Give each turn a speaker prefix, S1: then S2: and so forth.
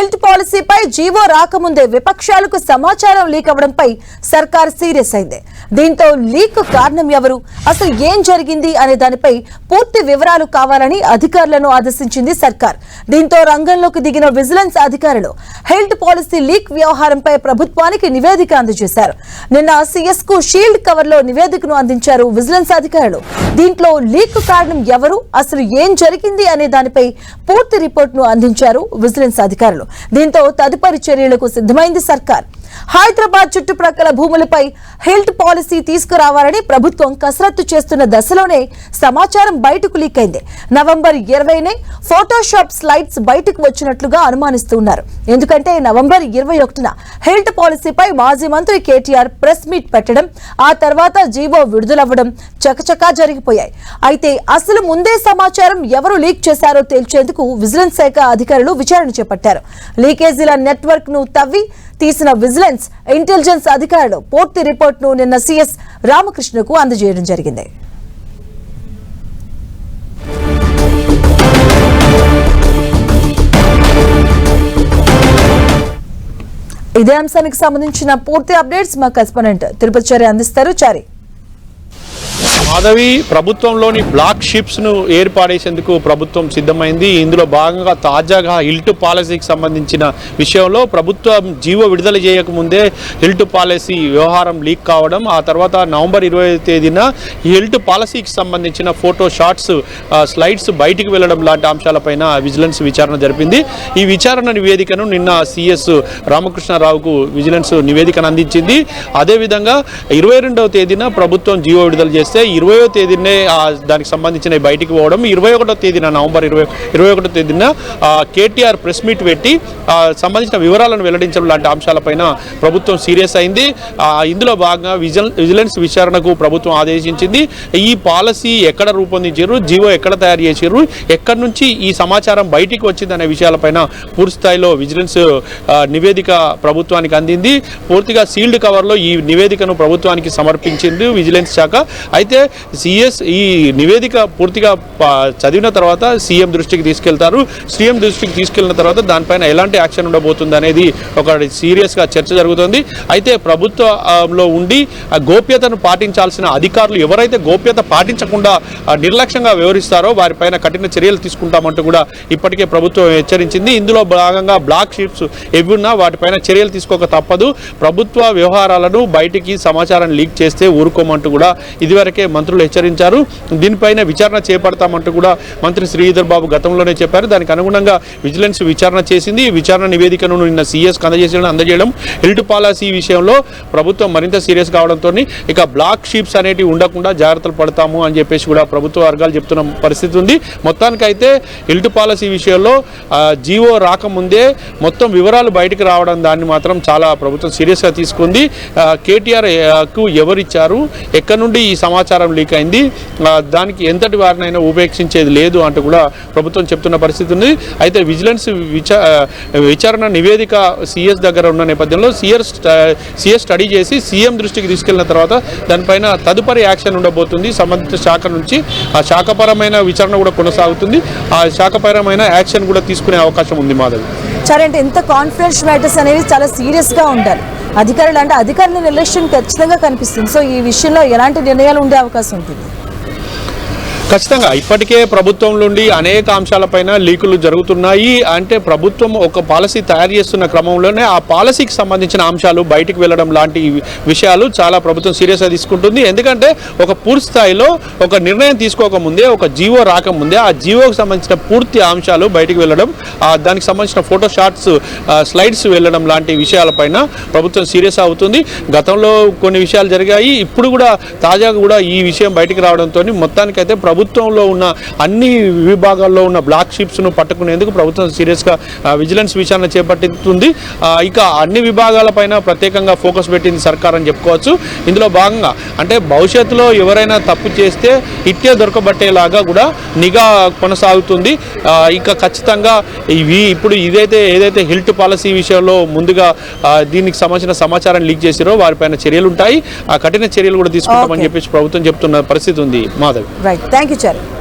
S1: Health పాలసీపై GO రాకముందే విపక్షాలకు సమాచారం leak అవ్వడంపై సర్కార్ సీరియస్ అయింది. దీంతో లీక్ కారణం ఎవరు? అసలు ఏం జరిగింది అనే దానిపై పూర్తి వివరాలు కావాలని అధికారులను ఆదేశించింది సర్కార్. దీంతో రంగంలోకి దిగిన విజిలెన్స్ అధికారులు హెల్త్ పాలసీ లీక్ వ్యవహారంపై ప్రభుత్వానికి నివేదిక అందజేశారు. నిన్న సీఎస్కు షీల్డ్ కవర్లో నివేదికను అందించారు విజిలెన్స్ అధికారులు. దీంట్లో లీక్ కారణం ఎవరు? అసలు ఏం జరిగింది అనే దానిపై పూర్తి రిపోర్ట్ను అందించారు విజిలెన్స్ అధికారులు. దీంతో తదుపరి చర్యలకు సిద్ధమైంది సర్కార్. హైదరాబాద్ చుట్టుప్రక్కల భూములపై హెల్త్ పాలసీ తీసుకురావాలని ప్రభుత్వం కసరత్తు చేస్తున్న దశలోనే సమాచారం బయటకు లీక్ అయింది. నవంబర్ ఇరవైనే ఫోటోషాప్ స్లైడ్స్ బయటకు వచ్చినట్లుగా అనుమానిస్తున్నారు. ఎందుకంటే నవంబర్ ఇరవై ఒకటిన హెల్త్ పాలసీపై మాజీ మంత్రి కేటీఆర్ ప్రెస్ మీట్ పెట్టడం ఆ తర్వాత జీవో విడుదలవ్వడం చకచకా జరిగిపోయాయి. అయితే అసలు ముందే సమాచారం ఎవరు లీక్ చేశారో తేల్చేందుకు విజిలెన్స్ శాఖ అధికారులు విచారణ చేపట్టారు. లీకేజీల నెట్వర్క్ను తవ్వి తీసిన విజిలెన్స్ ఇంటెలిజెన్స్ అధికారులు పూర్తి రిపోర్ట్ను నిన్న సీఎస్ రామకృష్ణకు అందజేయడం జరిగింది. ఇదే అంశానికి సంబంధించిన పూర్తి అప్డేట్స్ మా కరెస్పాండెంట్ తిరుపతి చారి అందిస్తారు. చారి.
S2: మాధవి ప్రభుత్వంలోని బ్లాక్ షిప్స్ను ప్రభుత్వం సిద్ధమైంది. ఇందులో భాగంగా తాజాగా హిల్ట్ పాలసీకి సంబంధించిన విషయంలో ప్రభుత్వం జీవో విడుదల చేయకముందే హిల్ట్ పాలసీ వ్యవహారం లీక్ కావడం ఆ తర్వాత నవంబర్ ఇరవై తేదీన హిల్ట్ పాలసీకి సంబంధించిన ఫోటో షాట్స్ స్లైడ్స్ బయటికి వెళ్ళడం లాంటి అంశాలపైన విజిలెన్స్ విచారణ జరిపింది. ఈ విచారణ నివేదికను నిన్న సిఎస్ రామకృష్ణారావుకు విజిలెన్స్ నివేదికను అందించింది. అదేవిధంగా ఇరవై రెండవ తేదీన ప్రభుత్వం జీవో విడుదల చేస్తే ఇరవయో తేదీనే దానికి సంబంధించిన బయటికి పోవడం. ఇరవై ఒకటో తేదీన నవంబర్ ఇరవై ఇరవై ఒకటో తేదీన కేటీఆర్ ప్రెస్ మీట్ పెట్టి సంబంధించిన వివరాలను వెల్లడించడం లాంటి అంశాలపైన ప్రభుత్వం సీరియస్ అయింది. ఇందులో భాగంగా విజిల్ విజిలెన్స్ విచారణకు ప్రభుత్వం ఆదేశించింది. ఈ పాలసీ ఎక్కడ రూపొందించారు? జీవో ఎక్కడ తయారు చేశారు? ఎక్కడి నుంచి ఈ సమాచారం బయటికి వచ్చింది అనే విషయాలపైన పూర్తిస్థాయిలో విజిలెన్స్ నివేదిక ప్రభుత్వానికి అందింది. పూర్తిగా సీల్డ్ కవర్లో ఈ నివేదికను ప్రభుత్వానికి సమర్పించింది విజిలెన్స్ శాఖ. అయితే సిఎస్ ఈ నివేదిక పూర్తిగా చదివిన తర్వాత సీఎం దృష్టికి తీసుకెళ్తారు. సీఎం దృష్టికి తీసుకెళ్ళిన తర్వాత దానిపైన ఎలాంటి యాక్షన్ ఉండబోతుంది అనేది ఒక సీరియస్గా చర్చ జరుగుతుంది. అయితే ప్రభుత్వంలో ఉండి ఆ గోప్యతను పాటించాల్సిన అధికారులు ఎవరైతే గోప్యత పాటించకుండా నిర్లక్ష్యంగా వ్యవహరిస్తారో వారిపైన కఠిన చర్యలు తీసుకుంటామంటూ కూడా ఇప్పటికే ప్రభుత్వం హెచ్చరించింది. ఇందులో భాగంగా బ్లాక్ షీట్స్ ఎవి ఉన్నా వాటిపైన చర్యలు తీసుకోక తప్పదు. ప్రభుత్వ వ్యవహారాలను బయటికి సమాచారం లీక్ చేస్తే ఊరుకోమంటూ కూడా ఇదివరకే మంత్రులు హెచ్చరించారు. దీనిపైన విచారణ చేపడతామంటూ కూడా మంత్రి శ్రీధర్ బాబు గతంలోనే చెప్పారు. దానికి అనుగుణంగా విజిలెన్స్ విచారణ చేసింది. విచారణ నివేదికను నిన్న సీఎస్ అందజేసడం అందజేయడం హిల్ట్ పాలసీ విషయంలో ప్రభుత్వం మరింత సీరియస్ కావడంతో ఇక బ్లాక్ షీప్స్ అనేటివి ఉండకుండా జాగ్రత్తలు పడతాము అని చెప్పేసి కూడా ప్రభుత్వ వర్గాలు చెప్తున్న పరిస్థితి ఉంది. మొత్తానికైతే హెల్త్ పాలసీ విషయంలో జీవో రాకముందే మొత్తం వివరాలు బయటకు రావడం దాన్ని మాత్రం చాలా ప్రభుత్వం సీరియస్గా తీసుకుంది. కేటీఆర్కు కేటీఆర్కు ఎవరిచ్చారు? ఎక్కడి నుండి ఈ సమాచారం లీక్ అయింది. దానికి ఎంతటి వారినైనా ఉపేక్షించేది లేదు అంటూ కూడా ప్రభుత్వం చెప్తున్న పరిస్థితి ఉంది. అయితే విజిలెన్స్ విచా విచారణ నివేదిక సిఎస్ దగ్గర ఉన్న నేపథ్యంలో సిఎస్ సిఎస్ స్టడీ చేసి సీఎం దృష్టికి తీసుకెళ్ళిన తర్వాత దానిపైన తదుపరి యాక్షన్ ఉండబోతుంది. సంబంధిత శాఖ నుంచి ఆ శాఖపరమైన విచారణ కూడా కొనసాగుతుంది. ఆ శాఖపరమైన యాక్షన్ కూడా తీసుకునే అవకాశం ఉంది మాధవి.
S1: సరే అంటే ఇంత కాన్ఫిడెన్స్ మ్యాటర్స్ అనేవి చాలా సీరియస్గా ఉండాలి. అధికారులు అంటే అధికారుల నిర్లక్ష్యం ఖచ్చితంగా కనిపిస్తుంది. సో ఈ విషయంలో ఎలాంటి నిర్ణయాలు ఉండే అవకాశం ఉంటుంది?
S2: ఖచ్చితంగా. ఇప్పటికే ప్రభుత్వం నుండి అనేక అంశాలపైన లీకులు జరుగుతున్నాయి. అంటే ప్రభుత్వం ఒక పాలసీ తయారు చేస్తున్న క్రమంలోనే ఆ పాలసీకి సంబంధించిన అంశాలు బయటికి వెళ్ళడం లాంటి విషయాలు చాలా ప్రభుత్వం సీరియస్గా తీసుకుంటుంది. ఎందుకంటే ఒక పూర్తి స్థాయిలో ఒక నిర్ణయం తీసుకోకముందే ఒక జీవో రాకముందే ఆ జీవోకి సంబంధించిన పూర్తి అంశాలు బయటికి వెళ్ళడం ఆ దానికి సంబంధించిన ఫోటో షాట్స్ స్లైడ్స్ వెళ్ళడం లాంటి విషయాలపైన ప్రభుత్వం సీరియస్ అవుతుంది. గతంలో కొన్ని విషయాలు జరిగాయి. ఇప్పుడు కూడా తాజాగా కూడా ఈ విషయం బయటికి రావడంతో మొత్తానికైతే ప్రభుత్వంలో ఉన్న అన్ని విభాగాల్లో ఉన్న బ్లాక్ షిప్స్ను పట్టుకునేందుకు ప్రభుత్వం సీరియస్గా విజిలెన్స్ విచారణ చేపట్టింది. ఇక అన్ని విభాగాలపైన ప్రత్యేకంగా ఫోకస్ పెట్టింది సర్కార్ అని చెప్పుకోవచ్చు. ఇందులో భాగంగా అంటే భవిష్యత్తులో ఎవరైనా తప్పు చేస్తే ఇట్టే దొరకబట్టేలాగా కూడా నిఘా కొనసాగుతుంది. ఇక ఖచ్చితంగా ఇవి ఇప్పుడు ఇదైతే ఏదైతే హిల్ట్ పాలసీ విషయంలో ముందుగా దీనికి సంబంధించిన సమాచారం లీక్ చేసిరో వారిపైన చర్యలు ఉంటాయి ఆ కఠిన చర్యలు కూడా తీసుకుంటామని. చెప్పేసి ప్రభుత్వం చెప్తున్న పరిస్థితి ఉంది. మాధవి.
S1: రైట్ लेके चल